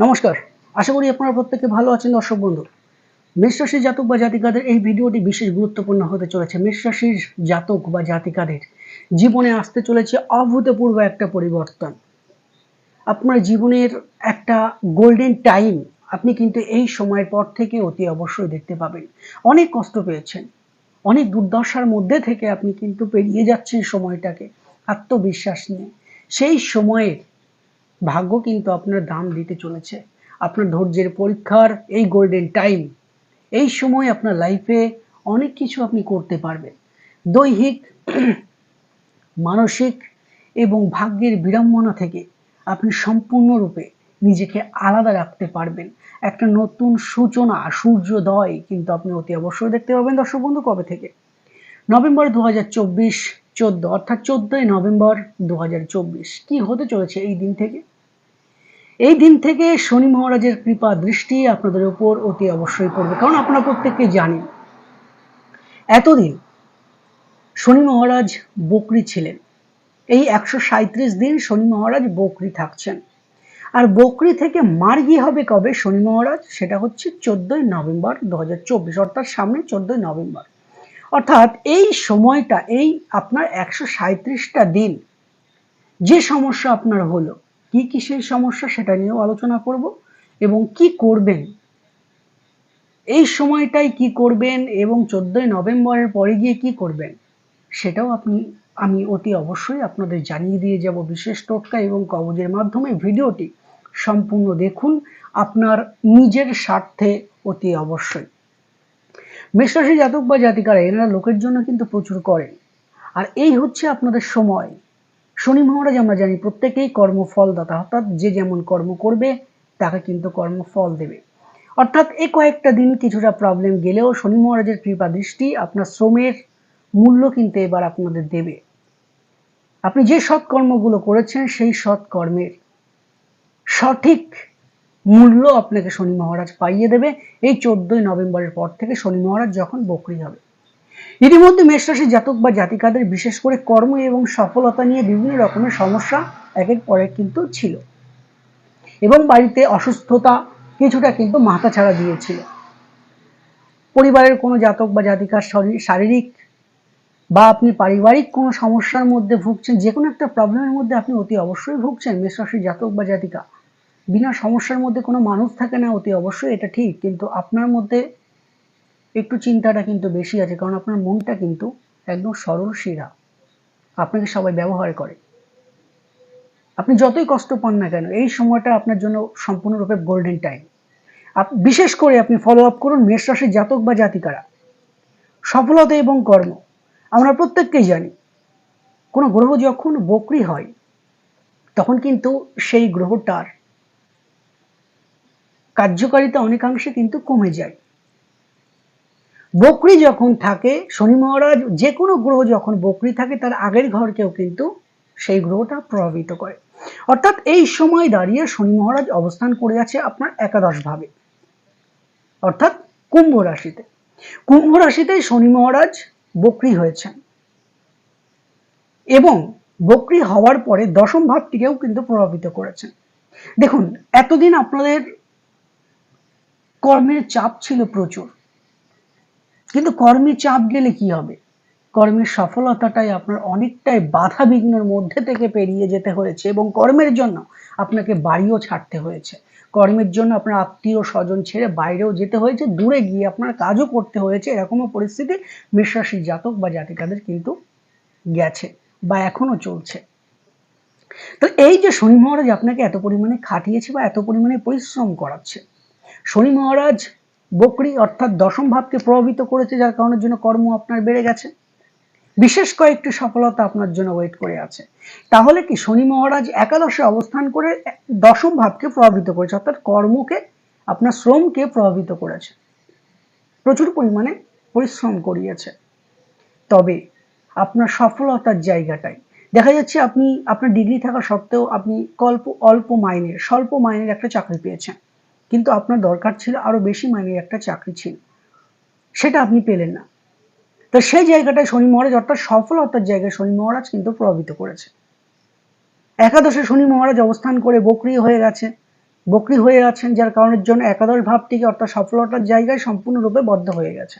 নমস্কার। আশা করি আপনারা প্রত্যেকে ভালো আছেন দর্শক বন্ধু। মেষ জাতক বা জাতিকাদের এই ভিডিওটি বিশেষ গুরুত্বপূর্ণ হতে চলেছে। মেষ জাতক বা জাতিকাদের জীবনে আসতে চলেছে অভূতপূর্ব একটা পরিবর্তন। আপনার জীবনের একটা গোল্ডেন টাইম আপনি কিন্তু এই সময়ের পর থেকে অতি অবশ্যই দেখতে পাবেন। অনেক কষ্ট পেয়েছেন, অনেক দুর্দশার মধ্যে থেকে আপনি কিন্তু পেরিয়ে যাচ্ছেন সময়টাকে আত্মবিশ্বাস নিয়ে। সেই সময়ের ভাগ্য কিন্তু আপনার দাম দিতে চলেছে। আপনার ধৈর্যের পরীক্ষার এই গোল্ডেন টাইম এই সময় আপনার লাইফে অনেক কিছু আপনি করতে পারবেন। দৈহিক, মানসিক এবং ভাগ্যের বিড়ম্বনা থেকে আপনি সম্পূর্ণরূপে নিজেকে আলাদা রাখতে পারবেন। একটা নতুন সূচনা, সূর্যোদয় কিন্তু আপনি অতি অবশ্যই দেখতে পাবেন দর্শক বন্ধু, কবে থেকে? নভেম্বর দু হাজার চব্বিশ, চোদ্দ, অর্থাৎ চোদ্দই নভেম্বর দু হাজার চব্বিশ। কি হতে চলেছে এই দিন থেকে? এই দিন থেকে শনি মহারাজের কৃপা দৃষ্টি আপনাদের উপর অতি অবশ্যই পড়বে, কারণ আপনারা প্রত্যেককে জানেন। এতদিন শনি মহারাজ বকরি ছিলেন। এই একশো সাঁত্রিশ দিন শনি মহারাজ বকরি থাকছেন। আর বকরি থেকে মার্গি হবে কবে শনি মহারাজ? সেটা হচ্ছে চোদ্দই নভেম্বর দু হাজার চব্বিশ, অর্থাৎ সামনে চোদ্দই নভেম্বর। অর্থাৎ এই সময়টা, এই আপনার একশো সাঁত্রিশটা দিন, যে সমস্যা আপনার হলো কি কি সেই সমস্যা সেটা নিয়েও আলোচনা করব এবং কি করবেন, এই সময়টাই কি করবেন এবং চোদ্দই নভেম্বরের পরে গিয়ে কি করবেন, সেটাও আপনি, আমি অতি অবশ্যই আপনাদের জানিয়ে দিয়ে যাব। বিশেষ টোটকা এবং কবজের মাধ্যমে ভিডিওটি সম্পূর্ণ দেখুন, আপনার নিজের স্বার্থে অতি অবশ্যই। মেষরাশি জাতক বা জাতিকারা, এনারা লোকের জন্য কিন্তু প্রচুর করেন। আর এই হচ্ছে আপনাদের সময়। শনি মহারাজ আমরা জানি প্রত্যেকেই কর্মফলদাতা, অর্থাৎ যে যেমন কর্ম করবে, তাকে কিন্তু কর্মফল দেবে। অর্থাৎ এই কয়েকটা দিন কিছুটা প্রবলেম গেলেও শনি মহারাজের কৃপা দৃষ্টি আপনার শ্রমের মূল্য কিন্তু এবার আপনাদের দেবে। আপনি যে সৎ কর্মগুলো করেছেন, সেই সৎ কর্মের সঠিক মূল্য আপনাকে শনি মহারাজ পাইয়ে দেবে। এই চোদ্দই নভেম্বরের পর থেকে শনি মহারাজ যখন বকরি হবে। ইতিমধ্যে মেষরাশি জাতক বা জাতিকাদের বিশেষ করে কর্ম এবং সফলতা নিয়ে বিভিন্ন রকমের সমস্যা একের পরে কিন্তু ছিল। এবং বাড়িতে অসুস্থতা কিছুটা কিন্তু মাথা ছাড়া দিয়েছিল। পরিবারের কোনো জাতক বা জাতিকার শরীর- শারীরিক বা আপনি পারিবারিক কোনো সমস্যার মধ্যে ভুগছেন যে কোনো একটা প্রবলেমের মধ্যে আপনি অতি অবশ্যই ভুগছেন মেষরাশি জাতক বা জাতিকা। বিনা সমস্যার মধ্যে কোনো মানুষ থাকে না, অতি অবশ্যই এটা ঠিক। কিন্তু আপনার মধ্যে একটু চিন্তাটা কিন্তু বেশি আছে, কারণ আপনার মনটা কিন্তু একদম সরল শিরা। আপনাকে সবাই ব্যবহার করে। আপনি যতই কষ্ট পান না কেন, এই সময়টা আপনার জন্য সম্পূর্ণরূপে গোল্ডেন টাইম বিশেষ করে আপনি ফলো আপ করুন মেষ রাশির জাতক বা জাতিকারা। সফলতা এবং কর্ম, আমরা প্রত্যেককেই জানি। কোনো গ্রহ যখন বকরি হয়, তখন কিন্তু সেই গ্রহটার কার্যকারিতা অনেকাংশে কিন্তু কমে যায়। বকরি যখন থাকে, শনি মহারাজ যে কোনো গ্রহ যখন বকরি থাকে, তার আগের ঘরকেও কিন্তু সেই গ্রহটা প্রভাবিত করে। অর্থাৎ এই সময় দাঁড়িয়ে শনি মহারাজ অবস্থান করে আছে আপনার একাদশ ভাবে। অর্থাৎ কুম্ভ রাশিতে। কুম্ভ রাশিতে শনি মহারাজ বকরি হয়েছেন। এবং বকরি হওয়ার পরে দশম ভাবটিকেও কিন্তু প্রভাবিত করেছেন। দেখুন, এতদিন আপনাদের কর্মের চাপ ছিল প্রচুর। কিন্তু কর্মে চাপ গেলে কি হবে? কর্মের সফলতাটাই আপনার অনেকটাই বাধা বিঘ্নের মধ্যে থেকে পেরিয়ে যেতে হয়েছে এবং কর্মের জন্য আপনাকে বাড়িও ছাড়তে হয়েছে। কর্মের জন্য আপনার আত্মীয় স্বজন ছেড়ে বাইরেও যেতে হয়েছে, দূরে গিয়ে আপনার কাজও করতে হয়েছে। এরকমও পরিস্থিতি মেষরাশি জাতক বা জাতিকাদের কিন্তু গেছে বা এখনও চলছে। তো এই যে শনি মহারাজ আপনাকে এত পরিমাণে খাটিয়েছে বা এত পরিমাণে পরিশ্রম করাচ্ছে, শনি মহারাজ বকরি অর্থাৎ দশম ভাবকে প্রভাবিত করেছে, যার কারণের জন্য কর্ম আপনার বেড়ে গেছে। বিশেষ কয়েকটি সফলতা আপনার জন্য ওয়েট করে আছে। তাহলে কি শনি মহারাজ একাদশে অবস্থান করে দশম ভাবকে প্রভাবিত করেছে, অর্থাৎ কর্মকে, আপনার শ্রমকে প্রভাবিত করেছে। প্রচুর পরিমাণে পরিশ্রম করিয়েছে। তবে আপনার সফলতার জায়গাটাই। দেখা যাচ্ছে আপনি, আপনার ডিগ্রি থাকা সত্ত্বেও আপনি কল্প, অল্প মাইনের, স্বল্প মাইনের একটা চাকরি পেয়েছেন। কিন্তু আপনার দরকার ছিল আরও বেশি মাইনের একটা চাকরি ছিল। সেটা আপনি পেলেন না। তো সেই জায়গাটায় শনি মহারাজ, অর্থাৎ সফলতার জায়গায় শনি মহারাজ কিন্তু প্রভাবিত করেছে। একাদশে শনি মহারাজ অবস্থান করে বকরি হয়ে গেছে। বকরি হয়ে আছেন যার কারণের জন্য একাদশ ভাবটিকে অর্থাৎ সফলতার জায়গায় সম্পূর্ণরূপে বদ্ধ হয়ে গেছে।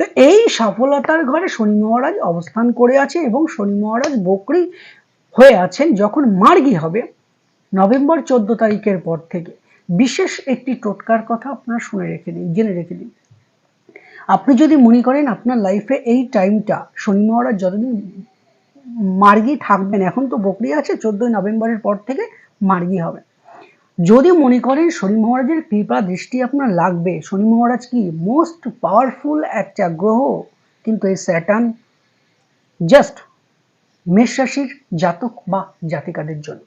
তো এই সফলতার ঘরে শনি মহারাজ অবস্থান করে আছে এবং শনি মহারাজ বকরি হয়ে আছেন যখন মার্গি হবে নভেম্বর চোদ্দ তারিখের পর থেকে। বিশেষ একটি টোটকার কথা আপনারা শুনে রেখে দিন, জেনে রেখে দিন। আপনি যদি মনে করেন আপনার লাইফে এই টাইমটা শনি মহারাজ যতদিন মার্গি থাকবেন, এখন তো বকরি আছে, চোদ্দই নভেম্বরের পর থেকে মার্গি হবে। যদি মনে করেন শনি মহারাজের কৃপা দৃষ্টি আপনার লাগবে, শনি মহারাজ কি মোস্ট পাওয়ারফুল একটা গ্রহ, কিন্তু এই স্যাটার্ন জাস্ট মেষ রাশির জাতক বা জাতিকাদের জন্য।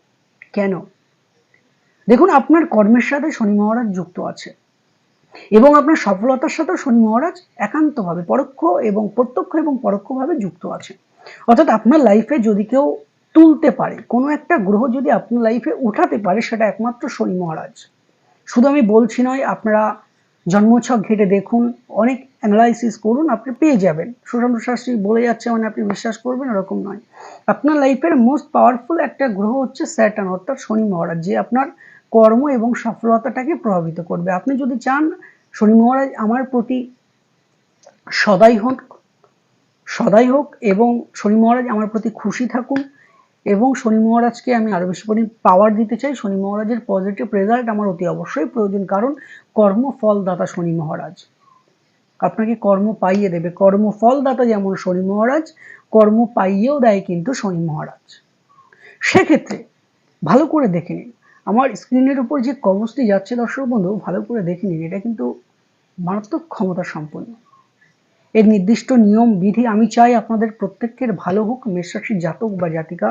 কেন? দেখুন, আপনার কর্মের সাথে শনি মহারাজ যুক্ত আছে এবং আপনার সফলতার সাথে শনি মহারাজ একান্তভাবে পরোক্ষ এবং প্রত্যক্ষ এবং পরোক্ষভাবে যুক্ত আছে অর্থাৎ আপনার লাইফে যদি কেউ তুলতে পারে, কোনো একটা গ্রহ যদি আপনার লাইফে উঠাতে পারে, সেটা একমাত্র শনি মহারাজ। শুধু আমি বলছি নয়, আপনারা জন্মছক ঘেটে দেখুন, অনেক অ্যানালাইসিস করুন, আপনি পেয়ে যাবেন। সুশান্ত শাস্ত্রী বলে যাচ্ছে মানে আপনি বিশ্বাস করবেন এরকম নয়। আপনার লাইফের মোস্ট পাওয়ারফুল একটা গ্রহ হচ্ছে স্যাটার্ন অর্থাৎ শনি মহারাজ, যে আপনার কর্ম এবং সফলতাটাকে প্রভাবিত করবে। আপনি যদি চান, শনি মহারাজ আমার প্রতি সদাই হোক সদাই হোক এবং শনি মহারাজ আমার প্রতি খুশি থাকুন এবং শনি মহারাজকে আমি আরও বেশি পরিমাণ পাওয়ার দিতে চাই। শনি মহারাজের পজিটিভ রেজাল্ট আমার অতি অবশ্যই প্রয়োজন, কারণ কর্মফলদাতা শনি মহারাজ। আপনাকে কর্ম পাইয়ে দেবে। কর্মফলদাতা যেমন শনি মহারাজ, কর্ম পাইয়েও দেয় কিন্তু শনি মহারাজ। সেক্ষেত্রে ভালো করে দেখে নিন আমার স্ক্রিনের উপর যে কবচটি যাচ্ছে দর্শক বন্ধু, ভালো করে দেখে নিন, এটা কিন্তু মারাত্মক ক্ষমতা সম্পন্ন। এর নির্দিষ্ট নিয়ম, বিধি আমি চাই আপনাদের প্রত্যেকের ভালো হোক, মেষরাশির জাতক বা জাতিকা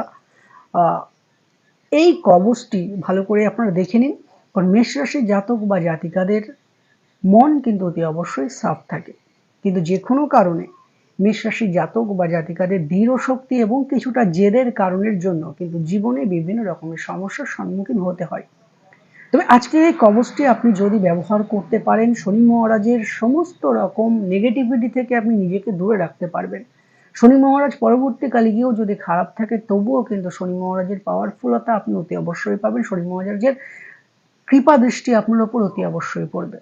এই কবচটি ভালো করে আপনারা দেখে নিন, কারণ মেষরাশির জাতক বা জাতিকাদের মন কিন্তু অতি অবশ্যই সাফ থাকে। কিন্তু যে কোনো কারণে মেষরাশি জাতক বা জাতিকাদের দৃঢ় শক্তি এবং কিছুটা জেদের কারণের জন্য কিন্তু জীবনে বিভিন্ন রকমের সমস্যার সম্মুখীন হতে হয়। তবে আজকের এই কবচটি আপনি যদি ব্যবহার করতে পারেন, শনি মহারাজের সমস্ত রকম নেগেটিভিটি থেকে আপনি নিজেকে দূরে রাখতে পারবেন। শনি মহারাজ পরবর্তীকালে গিয়েও যদি খারাপ থাকে, তবুও কিন্তু শনি মহারাজের পাওয়ারফুলতা আপনি অতি অবশ্যই পাবেন। শনি মহারাজের কৃপা দৃষ্টি আপনার ওপর অতি অবশ্যই পড়বে।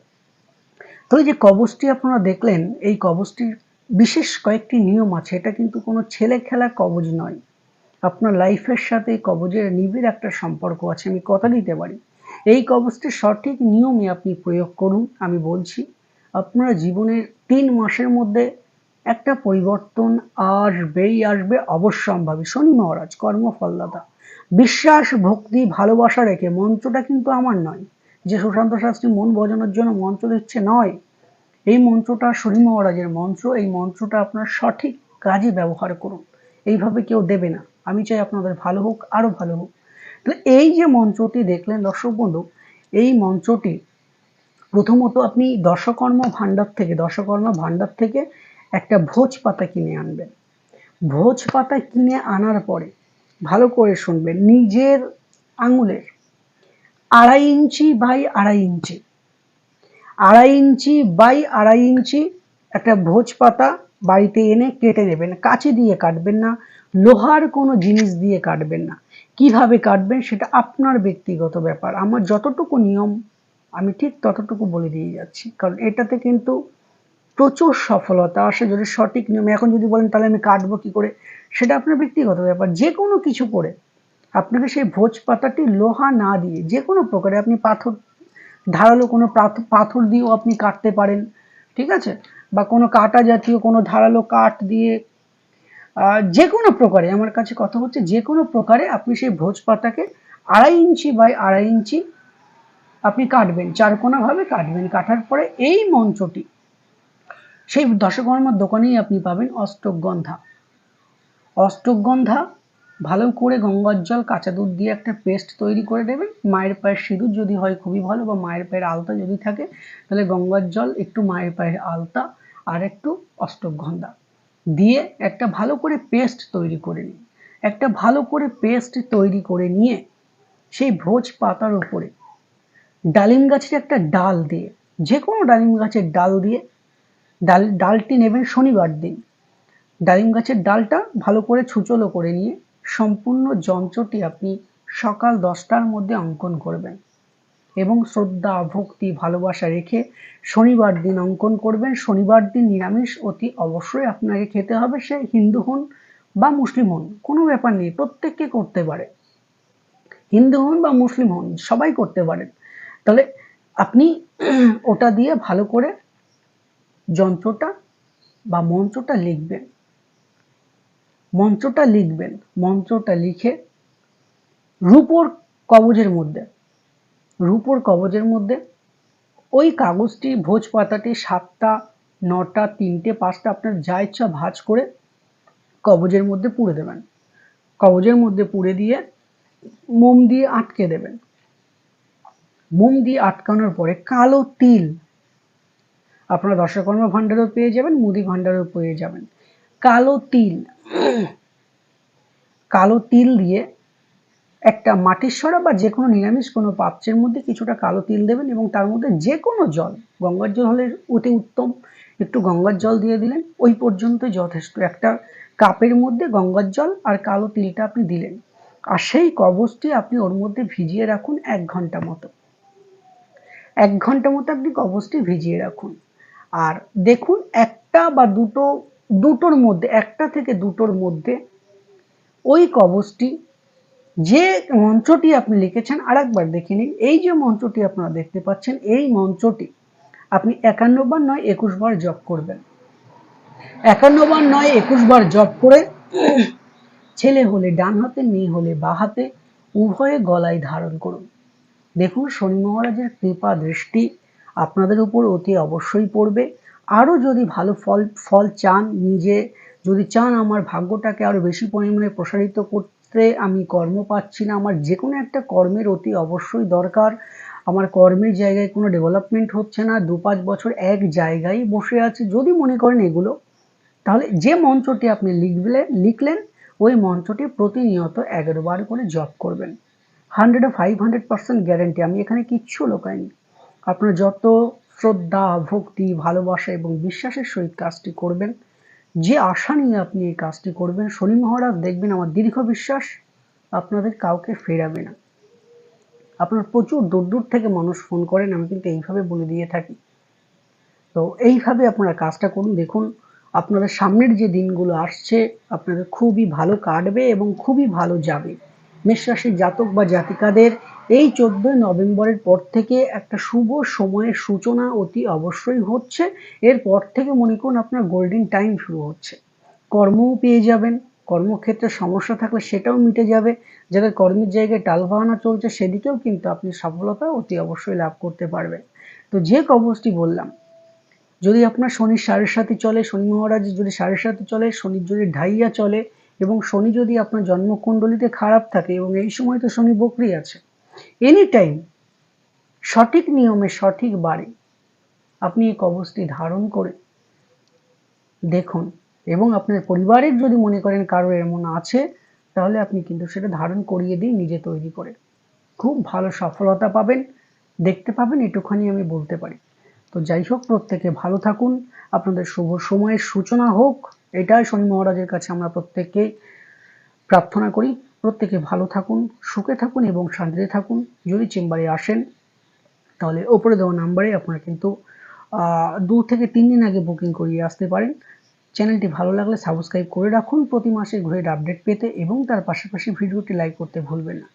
তো এই যে কবচটি আপনারা দেখলেন, এই কবচটির বিশেষ কয়েকটি নিয়ম আছে, এটা কিন্তু কোনো ছেলে খেলা কবজ নয়। আপনার লাইফের সাথে কবজের নিবিড় একটা সম্পর্ক আছে, আমি কথা দিতে পারি। এই কবচটির সঠিক নিয়মে আপনি প্রয়োগ করুন, আমি বলছি, আপনার জীবনের তিন মাসের মধ্যে একটা পরিবর্তন আসবেই আসবে, অবশ্যম্ভাবী। শনি মহারাজ, কর্মফলদাতা। বিশ্বাস, ভক্তি, ভালোবাসা রেখে মন্ত্রটা কিন্তু আমার নয়। যে সুশান্ত শাস্ত্রী মন বজানোর জন্য মন্ত্র দিচ্ছে, নয়। এই মন্ত্রটা শনি মহারাজের মন্ত্র, এই মন্ত্রটা আপনার সঠিক কাজে ব্যবহার করুন। এইভাবে কেউ দেবে না। আমি চাই আপনাদের ভালো হোক আরও ভালো হোক। তো এই যে মন্ত্রটি দেখলেন, দর্শক বন্ধু, এই মন্ত্রটি প্রথমত আপনি দশকর্ম ভাণ্ডার থেকে, দশকর্ম ভাণ্ডার থেকে একটা ভোজ পাতা কিনে আনবেন। ভোজ পাতা কিনে আনার পরে ভালো করে শুনবেন, নিজের আঙুলের আড়াই ইঞ্চি বাই আড়াই ইঞ্চি আড়াই ইঞ্চি বাই আড়াই ইঞ্চি একটা ভোজ পাতা বাড়িতে এনে কেটে নেবেন কাঁচি দিয়ে কাটবেন না, লোহার কোনো জিনিস দিয়ে কাটবেন না। কীভাবে কাটবেন সেটা আপনার ব্যক্তিগত ব্যাপার। আমার যতটুকু নিয়ম, আমি ঠিক ততটুকু বলে দিয়ে যাচ্ছি। কারণ এটাতে কিন্তু প্রচুর সফলতা আসে যদি সঠিক নিয়মে। এখন যদি বলেন, তাহলে আমি কাটবো কি করে? সেটা আপনার ব্যক্তিগত ব্যাপার। যে কোনো কিছু করে আপনাকে সেই ভোজ পাতাটি লোহা না দিয়ে যে কোনো প্রকারে আপনি পাথর ধারালো কোনো পাথর দিয়েও আপনি কাটতে পারেন, ঠিক আছে? বা কোনো কাটা জাতীয় কোনো ধারালো কাঠ দিয়ে যে কোনো প্রকারে, আমার কাছে কথা হচ্ছে যে কোনো প্রকারে আপনি সেই ভোজ পাতাকে আড়াই ইঞ্চি বাই আড়াই ইঞ্চি আপনি কাটবেন, চারকোনাভাবে কাটবেন। কাটার পরে এই মঞ্চটি, সেই দশকর্মার দোকানেই আপনি পাবেন অষ্টকগন্ধা। অষ্টকগন্ধা ভালো করে গঙ্গার জল, কাঁচা দুধ দিয়ে একটা পেস্ট তৈরি করে দেবেন। মায়ের পায়ের সিঁদুর যদি হয় খুবই ভালো বা মায়ের পায়ের আলতা যদি থাকে, তাহলে গঙ্গার জল, একটু মায়ের পায়ের আলতা আর একটু অষ্টকগন্ধা দিয়ে একটা ভালো করে পেস্ট তৈরি করে নিন। একটা ভালো করে পেস্ট তৈরি করে নিয়ে সেই ভোজ পাতার উপরে ডালিম গাছের একটা ডাল দিয়ে যে কোনো ডালিম গাছের ডাল দিয়ে ডাল, ডালটি নেবেন শনিবার দিন। ডালিম গাছের ডালটা ভালো করে ছুচলো করে নিয়ে সম্পূর্ণ যন্ত্রটি আপনি সকাল দশটার মধ্যে অঙ্কন করবেন এবং শ্রদ্ধা, ভক্তি, ভালোবাসা রেখে শনিবার দিন অঙ্কন করবেন। শনিবার দিন নিরামিষ অতি অবশ্যই আপনাকে খেতে হবে। সে হিন্দু হন বা মুসলিম হন, কোনো ব্যাপার নেই, প্রত্যেককে করতে পারে। হিন্দু হন বা মুসলিম হন, সবাই করতে পারেন তাহলে আপনি ওটা দিয়ে ভালো করে যন্ত্রটা বা মন্ত্রটা লিখবেন। মন্ত্রটা লিখবেন, মন্ত্রটা লিখে রূপোর কবজের মধ্যে, রূপোর কবজের মধ্যে ওই কাগজটি ভোজ পাতাটি সাতটা, নটা, তিনটে, পাঁচটা, আপনার যা ইচ্ছা ভাজ করে কবজের মধ্যে পুড়ে দেবেন। কবজের মধ্যে পুড়ে দিয়ে মোম দিয়ে আটকে দেবেন। মোম দিয়ে আটকানোর পরে কালো তিল, আপনারা দশকর্মা ভাণ্ডারও পেয়ে যাবেন, মুদি ভাণ্ডারও পেয়ে যাবেন। কালো তিল কালো তিল দিয়ে একটা মাটির সরা বা যে কোনো নিরামিষ কোনো পাত্রের মধ্যে কিছুটা কালো তিল দেবেন এবং তার মধ্যে যে কোনো জল, গঙ্গার জল হলে অতি উত্তম, একটু গঙ্গার জল দিয়ে দিলেন, ওই পর্যন্ত যথেষ্ট। একটা কাপের মধ্যে গঙ্গার জল আর কালো তিলটা আপনি দিলেন, আর সেই কবচটি আপনি ওর মধ্যে ভিজিয়ে রাখুন এক ঘণ্টা মতো। এক ঘণ্টা মতো আপনি কবচটি ভিজিয়ে রাখুন। আর দেখুন একটা বা দুটো দুটোর মধ্যে, একটা থেকে দুটোর মধ্যে ওই কবচটি, যে মঞ্চটি আপনি লিখেছেন আর একবার দেখে নিন, এই যে মঞ্চটি আপনারা দেখতে পাচ্ছেন, এই মঞ্চটি আপনি একান্ন বার নয় একুশ বার জপ করবেন। একান্ন বার নয় একুশ বার জপ করে ছেলে হলে ডান হাতে, মেয়ে হলে বা হাতে, উভয়ে গলায় ধারণ করুন। দেখুন, শনি মহারাজের কৃপা দৃষ্টি আপনাদের উপর অতি অবশ্যই পড়বে। আরও যদি ভালো ফল ফল চান নিজে, যদি চান আমার ভাগ্যটাকে আরও বেশি পরিমাণে প্রসারিত করতে, আমি কর্ম পাচ্ছি না, আমার যে কোনো একটা কর্মের অতি অবশ্যই দরকার। আমার কর্মের জায়গায় কোনো ডেভেলপমেন্ট হচ্ছে না, দু পাঁচ বছর এক জায়গায় বসে আছে। যদি মনে করেন এগুলো, তাহলে যে মন্ত্রটি আপনি লিখলে, লিখলেন, ওই মন্ত্রটি প্রতিনিয়ত এগারো বার করে জপ করবেন। Hundred five hundred percent guarantee আমি এখানে কিচ্ছু লোকাইনি। আপনার যত শ্রদ্ধা, ভক্তি, ভালোবাসা এবং বিশ্বাসের সহিত কাজটি করবেন। যে আশা নিয়ে আপনি এই কাজটি করবেন, শনি মহারাজ দেখবেন আমার দীর্ঘ বিশ্বাস আপনাদের কাউকে ফেরাবে না। আপনার প্রচুর দূর দূর থেকে মানুষ ফোন করেন, আমি কিন্তু এইভাবে বলে দিয়ে থাকি। তো এইভাবে আপনারা কাজটা করুন। দেখুন, আপনাদের সামনের যে দিনগুলো আসছে, আপনাদের খুবই ভালো কাটবে এবং খুবই ভালো যাবে। মেষরাশির জাতক বা জাতিকাদের এই চোদ্দই নভেম্বরের পর থেকে একটা শুভ সময়ের সূচনা অতি অবশ্যই হচ্ছে। এরপর থেকে মনে করুন আপনার গোল্ডেন টাইম শুরু হচ্ছে। কর্মও পেয়ে যাবেন, কর্মক্ষেত্রে সমস্যা থাকলে সেটাও মিটে যাবে। যাদের কর্মের জায়গায় টালবাহানা চলছে, সেদিকেও কিন্তু আপনি সফলতা অতি অবশ্যই লাভ করতে পারবেন। তো যে কবচটি বললাম, যদি আপনার শনির সাড়ের সাথে চলে, শনি মহারাজ যদি সাড়ের সাথে চলে শনির যদি ঢাইয়া চলে, এবং শনি যদি আপনার জন্মকুণ্ডলিতে খারাপ থাকে, এবং এই সময় তো শনি বকরি আছে এনি টাইম সঠিক নিয়মে সঠিক বারে আপনি এই কবচটি ধারণ করে দেখুন এবং আপনার পরিবারের যদি মনে করেন কারও এমন আছে, তাহলে আপনি কিন্তু সেটা ধারণ করিয়ে দিন নিজে তৈরি করে খুব ভালো সফলতা পাবেন, দেখতে পাবেন, এটুখানি আমি বলতে পারি। তো যাই হোক, প্রত্যেকে ভালো থাকুন। আপনাদের শুভ সময়ের সূচনা হোক, এটাই শনি মহারাজের কাছে আমরা প্রত্যেককে প্রার্থনা করি। প্রত্যেকে ভালো থাকুন, সুখে থাকুন এবং শান্তিতে থাকুন। যদি চেম্বারে আসেন, তাহলে ওপরে দেওয়া নাম্বারে আপনারা কিন্তু দু থেকে তিন দিন আগে বুকিং করিয়ে আসতে পারেন। চ্যানেলটি ভালো লাগলে সাবস্ক্রাইব করে রাখুন। প্রতি মাসে ঘুরে আপডেট পেতে এবং তার পাশাপাশি ভিডিওটি লাইক করতে ভুলবেন না।